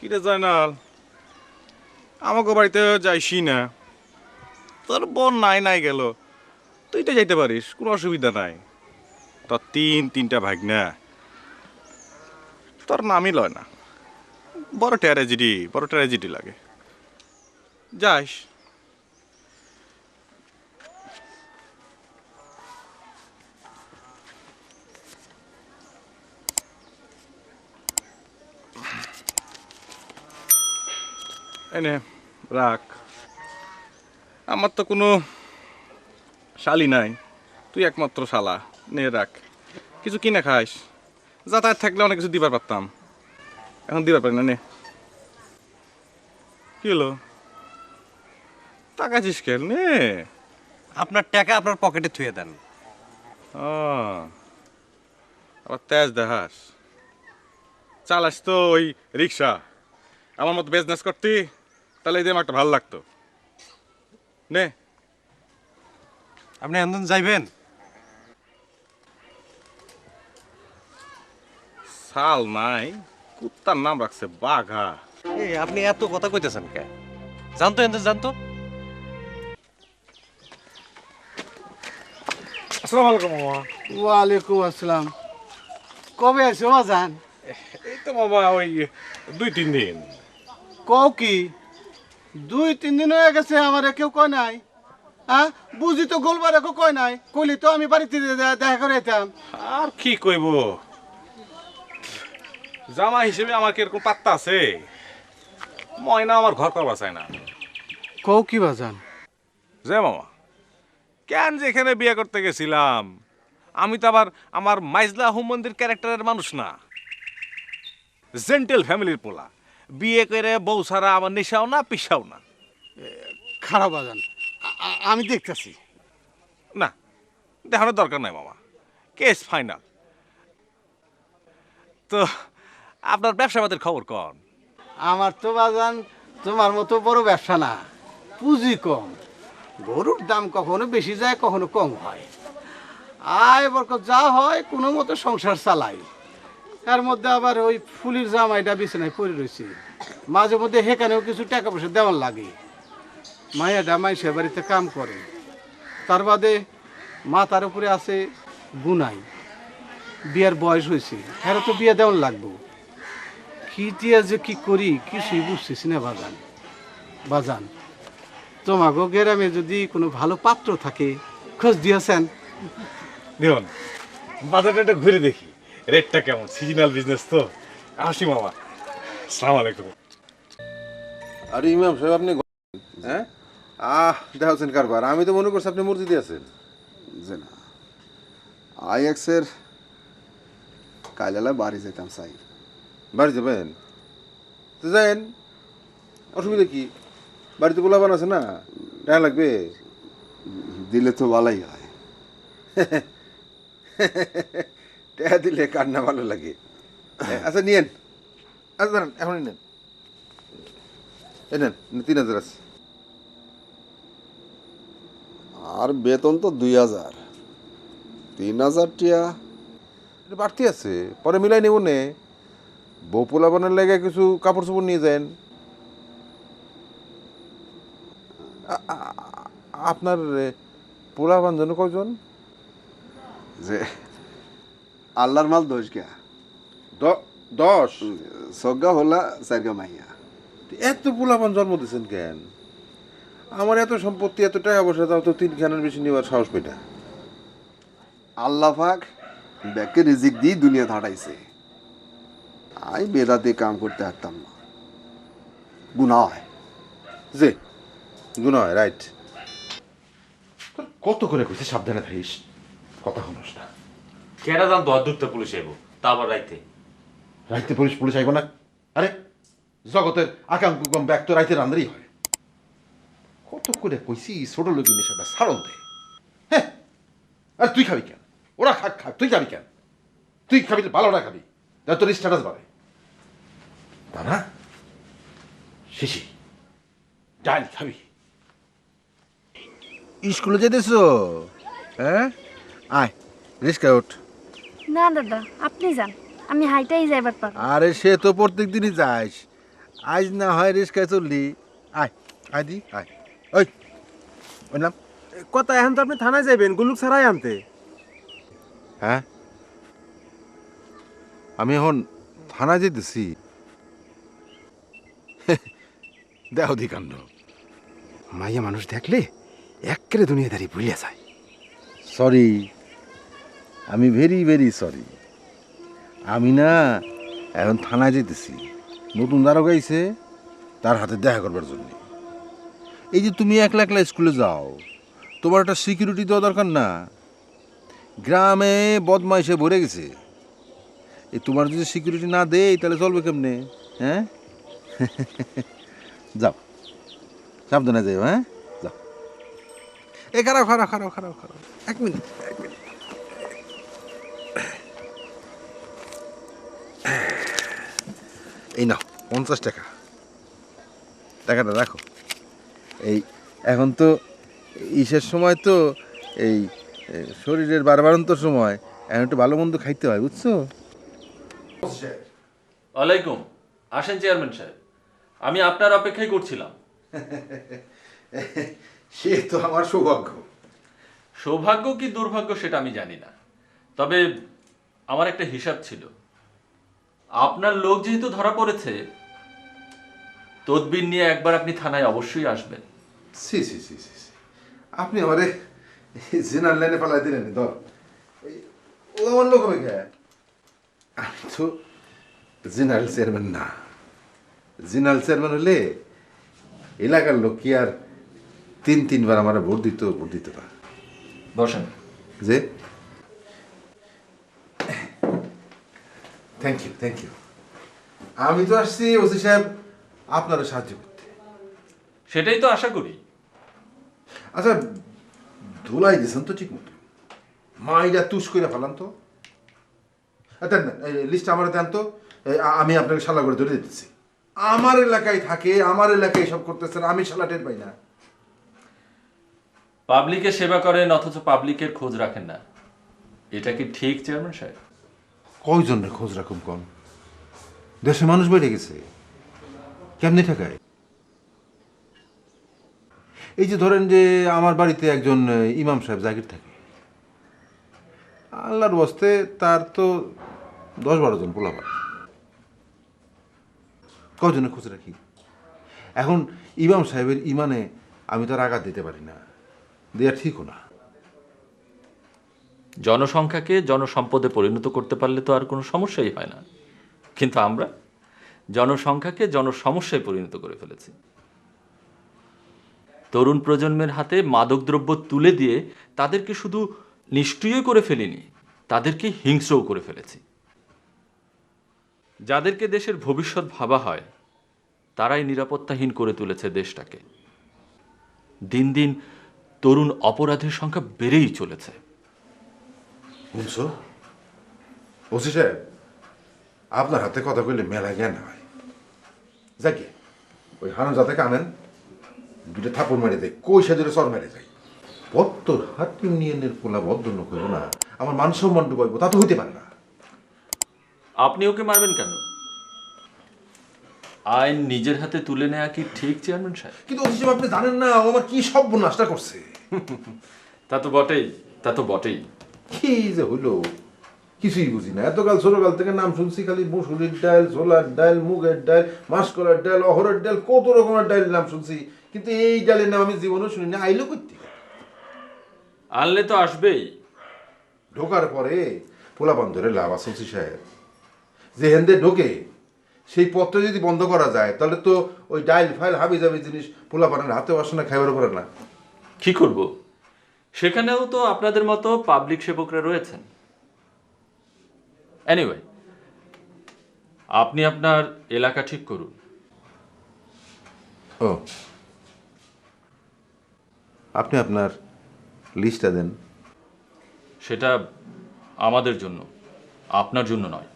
কিরে জয়নাল? আমাকে বাড়িতে যাইসি না। তোর বোন নাই নাই গেল। তুই তো যাইতে পারিস, কোনো অসুবিধা নাই। তোর তিন, তিনটা ভাগ না তোর নামই লয় না। বড় ট্যারেজিডি বড় ট্যারেজিডি লাগে। যাইস এনে রাখ। আমার তো কোনো শালি নাই। তুই একমাত্র শালা। নে রাখ। কিছু কিনে খাইস। যাতায়াত থাকলে অনেক কিছু দিবার পারতাম। এখন দিবার পারি না নে। কি হলো? তাকাছিস কেন? নে। আপনার টাকা আপনার পকেটে থুয়ে দেন। ও। আবার তেজ দেখাস। চালাস তো ওই রিক্সা। আমার মতো বিজনেস করতি। তাহলে এই একটা ভালো লাগতো। নে। আপনি এমন যাইবেন? শাল নাই কুত্তার নাম রাখছে বাঘা। এই আপনি এত কথা কইতেছেন কে? জানতো এনতে জানতো? আসসালামু আলাইকুম মামা। ওয়ালাইকুম আসসালাম। কবে আসো বাজান এই তো মামা ওই দুই তিন দিন। কও কি? দুই তিন দিন হয়ে গেছে আমার কেউ কয় নাই। হ্যাঁ? বুঝি তো গোলবার কেউ কয় নাই। কইলি তো আমি বাড়িতে দেখা করে যেতাম আর কি কইব? জামা হিসেবে আমার কি এরকম পাত্তা আছে? ময়না আমার ঘর করবা চায় না। কও কি বাজান যে মামা কেন যে এখানে বিয়ে করতে গেছিলাম? আমি তো আবার আমার মাইজলা হুমন্দির ক্যারেক্টারের মানুষ না। জেন্টেল ফ্যামিলির পোলা। বিয়ে করে বউ ছাড়া আমার নেশাও না পিসাও না। খারাপ বাজান আ- আ- আমি দেখতেছি। না দেখানোর দরকার নাই মামা। Case final. তো আপনার ব্যবসা বাদের খবর কন? আমার তো বাজান তোমার মতো বড় ব্যবসা না। পুঁজি কম। গরুর দাম কখনো বেশি যায় কখনো কম হয়। আয় বরকত যা হয় কোনো মতো সংসার চালাই। তার মধ্যে আবার ওই ফুলির জামাইটা বিছানায় পড়ে রয়েছে। মাঝে মধ্যে সেখানেও কিছু টাকা পয়সা দেওয়ার লাগে। মায়াটা মাইসের বাড়িতে কাম করে। তার বাদে মাথার উপরে আছে গুনাই। বিয়ার বয়স হয়েছে। হ্যাঁ তো বিয়ে দেওয়ার লাগবো। কি দিয়ে যে কি করি, কিছুই বুঝতেছি না বাজান। বাজান তোমাকে গ্রামে যদি কোনো ভালো পাত্র থাকে, খোঁজ দিয়েছেন? দেখুন বাজারটা ঘুরে দেখি। রেটটা কেমন? সিজনাল বিজনেস তো? আসি মামা। সালাম আলাইকুম। আরে ইমাম সাহেব, আপনি হ্যাঁ? আহ দেখাচ্ছেন কারবার। আমি তো মনে করছি আপনি মসজিদে আছেন। যে না। আইএক্সের কাইলালা বাড়ি যেতাম চাই বাড়ি যাবেন? তো যান অসুবিধা কি? বাড়িতে পোলাবান আছে না? টাকা লাগবে? দিলে তো ভালোই হয়। টাকা দিলে কান্না ভালো লাগে। আচ্ছা নিয়েন। আচ্ছা দাঁড়ান এখনই নেন। এই নেন তিন হাজার আছে। আর বেতন তো দুই হাজার। তিন হাজার টিয়া। এটা বাড়তি আছে। পরে মিলাই নেব নে। বউ পোলাবানের লেগে কিছু কাপড় চোপড় নিয়ে যান। আপনার এ, পোলাবান জন কয়জন? যে আল্লাহর মাল দোষ গা দশ সজ্ঞা হলা সাইগা মাইয়া। এত পোলাপান জন্ম দিয়েছেন কেন? আমার এত সম্পত্তি এত টাকা পয়সা তাও তো তিন খানের বেশি নেওয়ার সাহস পেটা আল্লাহ পাক ব্যাকে রিজিক দিয়ে দুনিয়া ধাটাইছে। আই বেদাতে কাম করতে পারতাম না। গুণা হয়। যে গুণ হয় রাইট। কত করে কইছে সাবধানে থাকিস? কথা শুনোস না। কেডা জানতো অদূরতে পুলিশ আইব? তা আবার রাইতে। রাইতে পুলিশ পুলিশ আইব না? আরে জগতের আকাম কুকম ব্যাগ তো রাইতে রান্দারই হয়। কত করে কইছি ছোট লোকের নেশাটা সারণ দে। হ্যাঁ আর তুই খাবি কেন? ওরা খাক খাক তুই যাবি কেন? তুই খাবি ভালোটা খাবি। যা তোর স্ট্যাটাস বাড়ে। তা না। শিশি ডাল খাবি। স্কুলে যেতেছো? হ্যাঁ? আয় রিস্কা উঠ না দাদা আপনি যান। আমি হাইটাই যাইবার পারব। আরে সে তো প্রত্যেক দিনই যাস আজ না হয় রিস্কায় চললি। আয় আয় দি আয়। ওই বললাম কথা এখন তো আপনি থানায় যাবেন গুলুক ছাড়াই আনতে। হ্যাঁ? আমি এখন থানায় যেতেছি। দেহ দি কাণ্ড মাইয়া মানুষ দেখলে একেরে দুনিয়াদারি ভুলিয়া যায়। সরি আমি ভেরি ভেরি সরি আমি না এখন থানায় যেতেছি নতুন দ্বারক আইছে, তার হাতে দেখা করবার জন্য। এই যে তুমি একলা একলা স্কুলে যাও, তোমার একটা সিকিউরিটি দেওয়া দরকার না। গ্রামে বদমাইশে ভরে গেছে। এই তোমার যদি সিকিউরিটি না দেই তাহলে চলবে কেমনে? হ্যাঁ? যাও। সাবধানে যাও হ্যাঁ? যাও। এ, খারাপ খারাপ খারাপ খারাপ খারাপ। এক মিনিট এক মিনিট। এই নাও পঞ্চাশ টাকা। টাকাটা রাখো। এই এখন তো ইসের সময় তো এই শরীরের বারবারন্তর সময় এখন একটু ভালো মন্দ খাইতে হয় বুঝছ? ওয়ালাইকুম আসেন চেয়ারম্যান সাহেব। আমি আপনার অপেক্ষাই করছিলাম। সে তো আমার সৌভাগ্য। সৌভাগ্য কি দুর্ভাগ্য সেটা আমি জানি না। তবে আমার একটা হিসাব ছিল। আপনার লোক যেহেতু ধরা পড়েছে তদবির নিয়ে একবার আপনি থানায় অবশ্যই আসবেন। C C C C C. আপনি আমারে জেনার লাইনে পালাই দিলেন ধর। এই- ও আমার লোক হবে কে? আমি তো জেনারেল চেয়ারম্যান না। জেনারেল চেয়ারম্যান হলে এলাকার লোক কি আর তিন তিনবার আমার ভোট দিত ভোট দিত না? বসেন। যে? থ্যাংক ইউ থ্যাংক ইউ আমি তো আসছি ওসি সাহেব আপনারও সাহায্য করতে। সেটাই তো আশা করি। আচ্ছা ধুলাই দিয়েছেন তো ঠিক মতো। মাইরা তুষ করে ফেলান তো। দেন লিস্ট আমার দেন তো। আমি আপনাকে শালা করে ধরে দিতেছি। আমার এলাকায় থাকে আমার এলাকায় সব করতেছেন আমি শালা টের পাই না। পাবলিকের সেবা করেন অথচ পাবলিকের খোঁজ রাখেন না। এটা কি ঠিক চেয়ারম্যান সাহেব? কয়জনের খোঁজ রাখুন কম? দেশে মানুষ বেড়ে গেছে। কেমনি ঠেকায়? এই যে ধরেন যে আমার বাড়িতে একজন ইমাম সাহেব জাগির থাকে। আল্লাহর বস্তে তার তো দশ বারো জন পোলাপান। কজনের খোঁজ রাখি এখন ইমাম সাহেবের ইমানে আমি তো আর আঘাত দিতে পারি না। দেয়া ঠিকও না। জনসংখ্যাকে জনসম্পদে পরিণত করতে পারলে তো আর কোনো সমস্যাই হয় না। কিন্তু আমরা জনসংখ্যাকে জনসমস্যায় পরিণত করে ফেলেছি। তরুণ প্রজন্মের হাতে মাদকদ্রব্য তুলে দিয়ে তাদেরকে শুধু নিষ্ক্রিয় করে ফেলিনি, তাদেরকে হিংস্রও করে ফেলেছি। যাদেরকে দেশের ভবিষ্যৎ ভাবা হয়, তারাই নিরাপত্তাহীন করে তুলেছে দেশটাকে। দিন দিন তরুণ অপরাধের সংখ্যা বেড়েই চলেছে। শুনছো? ওসি সাহেব আপনার হাতে কথা কইলে মেলা জ্ঞান হয়। যাকে ওই হারাম যাতে আনেন দুটো থাপড় মেরে দেয় কই সাজরে চর মেরে যায়। বত্তর হাত ইউনিয়নের পোলা বদ্ধন্য করব না আমার মান সম্মান ডুবাইবো তা তো হইতে পারে না। আপনি ওকে মারবেন কেন? আইন নিজের হাতে তুলে নেওয়া কি ঠিক চেয়ারম্যান সাহেব? কিন্তু ওসি সাহেব আপনি জানেন না ও আমার কি সব নাশটা করছে। তা তো বটেই তা তো বটেই। কি যে হইল? কিছুই বুঝি না। এতকাল ছোটকাল থেকে নাম শুনছি খালি মুসুরির ডাল ছোলার ডাল মুগের ডাল মাসকলার ডাল অহরের ডাল কত রকমের ডালের নাম শুনছি। কিন্তু এই ডালের নাম আমি জীবনেও শুনি না। আইলো করতে আনলে তো আসবেই। ঢোকার পরে পোলাপান ধরে লাভ আছে সাহেব যে হেন্দে ঢোকে সেই পথটা যদি বন্ধ করা যায় তাহলে তো ওই ডাইল ফাইল হাবি যাবি জিনিস পোলাপানের হাতেও আসে না খাইবার পারে না। কি করব? সেখানেও তো আপনাদের মতো পাবলিক সেবকরা রয়েছেন। এনিওয়ে আপনি আপনার এলাকা ঠিক করুন। ও। আপনি আপনার লিস্টটা দেন। সেটা আমাদের জন্য আপনার জন্য নয়।